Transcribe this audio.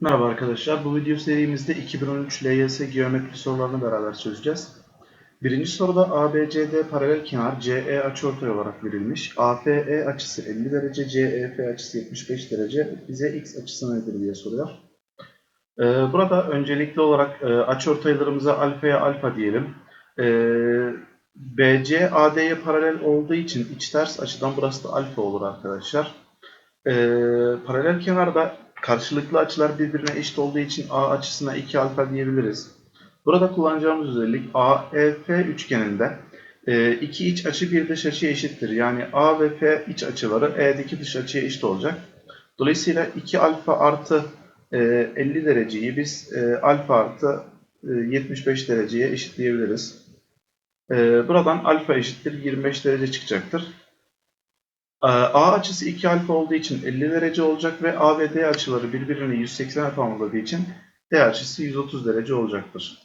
Merhaba arkadaşlar. Bu video serimizde 2013 LYS geometri sorularını beraber çözeceğiz. Birinci soruda ABCD paralel kenar CE açıortay olarak verilmiş. AFE açısı 50 derece, CEF açısı 75 derece. Bize x açısı nedir diye soruyor. Ee, burada öncelikli olarak e, açıortaylarımıza alfaya alfa diyelim. Ee, BC AD'ye paralel olduğu için iç ters açıdan burası da alfa olur arkadaşlar. Ee, paralel kenarda karşılıklı açılar birbirine eşit olduğu için A açısına 2 alfa diyebiliriz. Burada kullanacağımız özellik AEF üçgeninde e, iki iç açı bir dış açı eşittir. Yani A ve F iç açıları E'deki dış açıya eşit olacak. Dolayısıyla 2 alfa artı e, 50 dereceyi biz e, alfa artı e, 75 dereceye eşitleyebiliriz. E, buradan alfa eşittir 25 derece çıkacaktır. Ee, A açısı 2 alfa olduğu için 50 derece olacak ve A ve D açıları birbirini 180'e tamamladığı için D açısı 130 derece olacaktır.